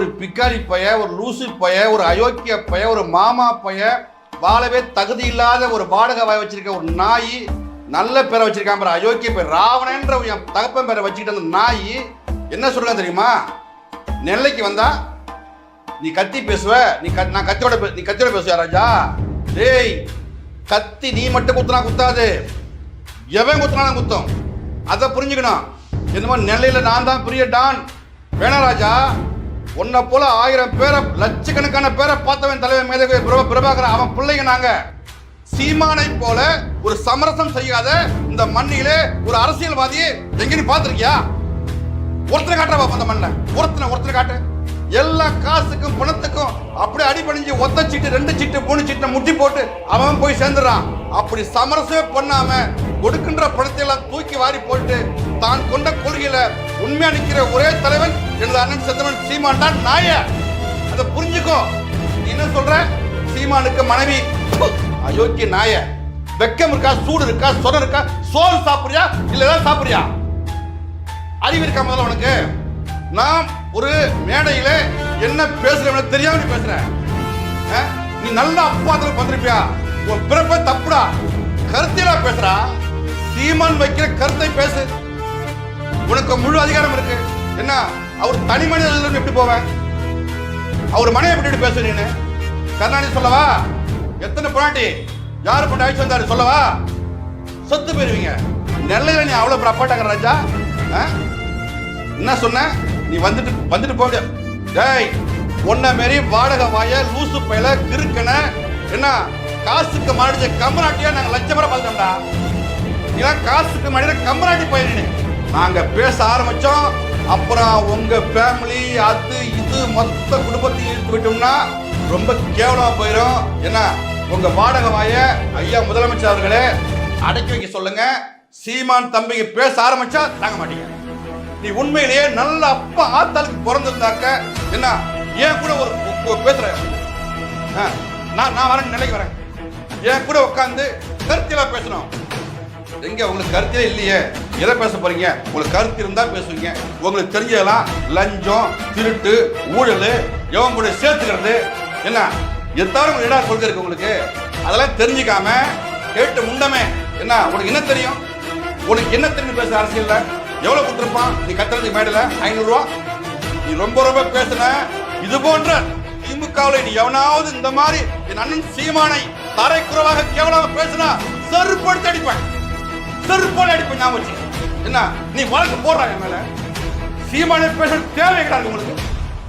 ஒரு பிக்காரி பைய ஒரு லூசு பைய ஒரு அயோக்கிய பைய ஒரு மாமா பைய வாழவே தகுதி இல்லாத ஒரு வாடகை வாய் வச்சிருக்க ஒரு நாய் நல்ல பேரை வச்சிருக்கான் பேர் அயோக்கிய பேர் ராவணன்ற என் தகப்பன் பேரை வச்சுக்கிட்டு அந்த நாய் என்ன சொல்றான் தெரியுமா? நெல்லைக்கு வந்தா நீ கத்தி பேசுவ நீ கத்- நான் கத்தியோட நீ கத்தியோட பேசுவ ராஜா? டேய் கத்தி நீ மட்டும் குத்துனா குத்தாது. எவன் குத்துனாலும் குத்தும். அதை புரிஞ்சுக்கணும். என்னமோ நெல்லையில் நான் தான் பெரிய டான் வேணா ராஜா உன்னை போல ஆயிரம் பேரை லட்சக்கணக்கான பேரை பார்த்தவன் தலைவர் மேதகு பிரபா பிரபாகரன் அவன் பிள்ளைங்க நாங்க. சீமானை போல ஒரு சமரசம் செய்யாத இந்த மண்ணிலே ஒரு அரசியல்வாதியை எங்க பார்த்துருக்கியா? ஒருத்தனை காட்டுற பாப்பா அந்த மண்ணில். ஒருத்தனை ஒருத்தனை காட்டு. எல்லா காசுக்கும் பணத்துக்கும் அப்படியே அடிபணிஞ்சு ஒத்த சீட்டு ரெண்டு சீட்டு மூணு சீட்டை முட்டி போட்டு அவன் போய் சேர்ந்துடுறான். அப்படி சமரசமே பண்ணாம கொடுக்கின்ற பணத்தை எல்லாம் தூக்கி வாரி போட்டு தான் கொண்ட கொள்கையில உண்மையா நிற்கிற ஒரே தலைவன் எனது அண்ணன் செத்தவன் சீமான் தான் நாய. அதை புரிஞ்சுக்கோ. என்ன சொல்ற? சீமானுக்கு மனைவி. அயோக்கிய நாய. வெக்கம் இருக்கா சூடு இருக்கா சொரம் இருக்கா சோறு சாப்பிடுறியா இல்ல ஏதாவது சாப்பிடுறியா? அறிவு இருக்கா முதல்ல உனக்கு? நான் ஒரு மேடையில என்ன பேசுறேன் தெரியாம நீ பேசுற. ஆ? நீ நல்ல அப்பாத்துல வந்திருப்பியா? உன் பிறப்ப தப்புடா. கருத்திலா பேசுறா சீமான் வைக்கிற கருத்தை பேசு. உனக்கு முழு அதிகாரம் இருக்கு. என்ன? அவர் தனி மனிதர்கள் எப்படி போவேன்? அவர் மனைவி எப்படி பேசு நீனு? கருணாநிதி சொல்லவா? எத்தனை பொண்டாட்டி? யாரு கொண்டு அழைச்சு வந்தாரு? சொல்லவா? சொத்து போயிருவீங்க. நெல்லையில நீ அவ்வளவு அப்பாட்டாங்க ராஜா? ஆ? என்ன சொன்ன? நீ வந்துட்டு வந்துட்டு போக டேய் உன்ன மாரி வாடகை வாய லூசு பையல கிறுக்கன என்ன? காசுக்கு மாடிச்ச கம்பராட்டியா நாங்க லட்சம் பேரை பார்த்துட்டோம்டா. நீலாம் காசுக்கு மாடிற கம்பராட்டி பையனு நாங்க பேச ஆரம்பிச்சோம். அப்புறம் உங்க ஃபேமிலி அது இது மொத்த குடும்பத்தையும் இழுத்து விட்டோம்னா ரொம்ப கேவலமா போயிடும் என்ன உங்க வாடகை வாய ஐயா முதலமைச்சர் அவர்களே அடக்கி வைக்க சொல்லுங்க. சீமான் தம்பிங்க பேச ஆரம்பிச்சா தாங்க மாட்டீங்க. நீ உண்மையிலேயே நல்ல அப்பா ஆத்தாளுக்கு பிறந்திருந்தாக்க என்ன ஏன் கூட ஒரு பேசுற? ஆ, நான் நான் வரேன் நிலைக்கு வரேன். என் கூட உட்காந்து கருத்தியலா பேசணும்? எங்க உங்களுக்கு கருத்தே இல்லையே. எதை பேச போறீங்க? உங்களுக்கு கருத்து இருந்தா பேசுவீங்க. உங்களுக்கு தெரிஞ்சதெல்லாம் லஞ்சம் திருட்டு ஊழல் எவன் கூட சேர்த்துக்கிறது என்ன? எத்தாரும் உங்களுக்கு என்ன கொள்கை இருக்கு உங்களுக்கு? அதெல்லாம் தெரிஞ்சுக்காம கேட்டு முண்டமே. என்ன உனக்கு என்ன தெரியும்? உனக்கு என்ன தெரியும் பேச அரசியல்ல? எவ்வளவு கொடுத்துருப்பான்? நீ கத்துறது மேடல ஐநூறுரூவா நீ ரொம்ப ரொம்ப பேசுன இது போன்ற திமுகவில் நீ எவனாவது இந்த மாதிரி என் அண்ணன் சீமானை தரைக்குறவாக கேவலமாக பேசினா செருப்படுத்தி அடிப்பேன் செருப்போடு அடிப்பேன் ஞாபகம் என்ன? நீ வழக்கு போடுறாங்க மேல? சீமானை பேச தேவை கிடையாது உங்களுக்கு.